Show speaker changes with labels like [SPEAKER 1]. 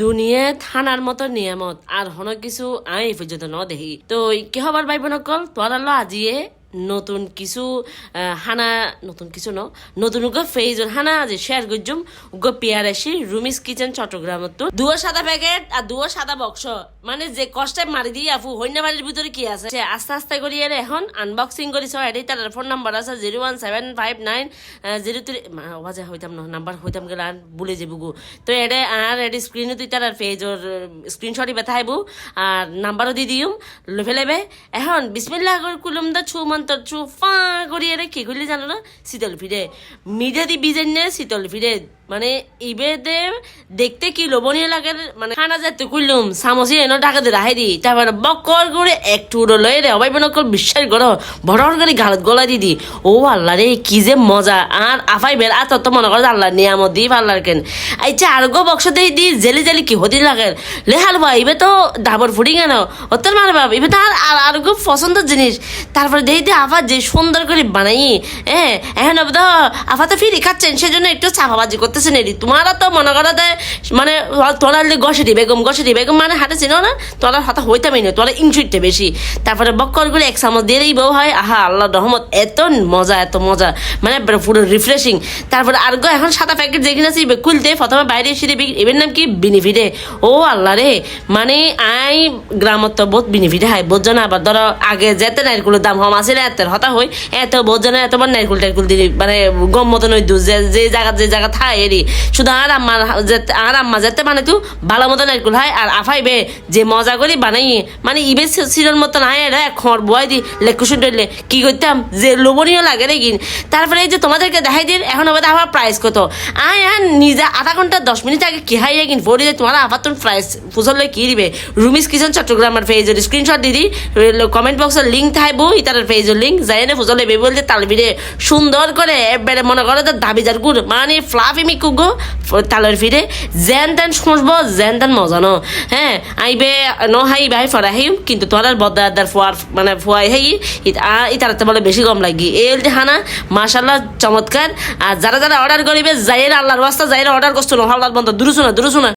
[SPEAKER 1] দুনিয়া থানার মতো নিয়ামত। আর হন কিছু আই পর্যন্ত ন দেখি তো কি হবার ভাই লো আজিয়ে নতুন কিছু হানা, নতুন কিছু ন, নতুন উগো ফেজর হানা আজি শেয়ার করজুম। উগো পেয়ার আসি রুমিস কিচেন চট্টগ্রামত। তো দুয়ো সাদা প্যাকেট আর দুয়ো সাদা বক্স মানে যে কষ্টে মারি দিয়ে আপু হইনা বাড়ির ভিতরে কি আছে? সে আস্তে আস্তে করি এর এখন আনবক্সিং করিস এটাই তার ফোন নাম্বার আছে zero one seven five nine zero three ওয়াজে হইতাম না নাম্বার হইতাম গেলে আর ভুলে যাব গো। তো এটা আর এটি স্ক্রিনে তুই তার পেজর স্ক্রিনশটই বেথাইব। আর নাম্বারও দি দিম লফে লেবে এখন, বিসমিল্লাহ করে কুলুম দা ছু ছু ফা করি রেখে কি করলি জানো না? শীতল ফিরে মিডিয়া দি বিজেন নে শীতল ফিরে মানে ইবেদে দেখতে কি লোভনীয় লাগে মানে খানা যাতে কুলুম সামসি এনো টাকা দিয়ে রাহাই দি তারপরে বকর করে একটু লয়ে রে অবাই নকল বিশ্বাস করো বড় করে গালত গলা দি দি, ও আল্লাহ রে কি যে মজা আর আফাই বের আর তত মনে করো আল্লাহ নিয়ামত দি আল্লাহর কেন। আচ্ছা আর গো বক্স দেই দি জেলি জেলি কি হতি লাগে, লে হালবা ইবে তো ডাবর ফুডি কেন অত্যার মার বাপ, ইবে তো আর আর গো পছন্দের জিনিস তারপরে দেই দি আফা যে সুন্দর করে বানাই হ্যাঁ এখন আফা তো ফিরি খাচ্ছেন সেজন্য একটু চাপাবাজি করতেছেন এরি তোমারা তো মনে করো মানে তোরা গসেটি বেগম গসেটি বেগম মানে হাতে চিনো না? তোরা হাতে হইতামই না, তোরা ইনফিটতে বেশি। তারপরে বক্কর করে এক চামচ দিলেই বউ হয়, আহা, আল্লাহ রহমত, এত মজা এত মজা। মানে পুরো রিফ্রেশিং তারপরে আর গো, এখন সাদা প্যাকেট যে কিনেছি খুলতে প্রথমে বাইরে এসে দিবি এবার নাম কি? বেনিফিটে ও আল্লাহ রে মানে আই, গ্রামত তো বহুত বেনিফিট হয় বোঝো না আবার ধরো, আগে যেতে নারকুলের দাম কম আছে না এত হতা হই, এত বোঝো না এতবার নারকুল টারকুল দিলি মানে গম মতন ওই দু যে জায়গা যে জায়গা থাই এরি শুধু আর আম্মা যেতে আর আম্মা যেতে মানে তু ভালো মতো নারকুল হয় আর আফাইবে যে মজা করি বানাই মানে ইবে সিজন মতো নাই এরা খড় বয় দি লেকুশন ডলে কি করতাম যে লোভনীয় লাগে রে কিন তারপরে এই যে তোমাদেরকে দেখাই দিন এখন হবে আমার প্রাইস কত? আয় আর নিজে আধা ঘণ্টা দশ মিনিট আগে কি হাই কিন ফোরি যে তোমার আবার তোর প্রাইস ফুসলে কি দিবে? রুমিস কিচেন চট্টগ্রামের পেজের স্ক্রিনশট দিদি কমেন্ট বক্সের লিঙ্ক থাকব ইতার পেজের লিঙ্ক যাই না ফুসলে বেবি বলতে তাল ভিড়ে সুন্দর করে এবারে মনে করো তো দাবি যার গুড় মানে ফ্লাফি মিকু গো তালের ফিরে জেন তেন শুনব জেন তেন মজানো হ্যাঁ আইবে ন হাই ভাই ফরা হাইম, কিন্তু তোর আর বদার ফোয়ার মানে ফোয়াই হেই ইতার বলে বেশি কম লাগি। এল হানা, মাশাল্লাহ চমৎকার আর যারা যারা অর্ডার করিবে যাইয়ের আল্লাহর রাস্তা যাইয়ের অর্ডার করছ হল্লার বন্ধ দূর শোনা দূর শোনা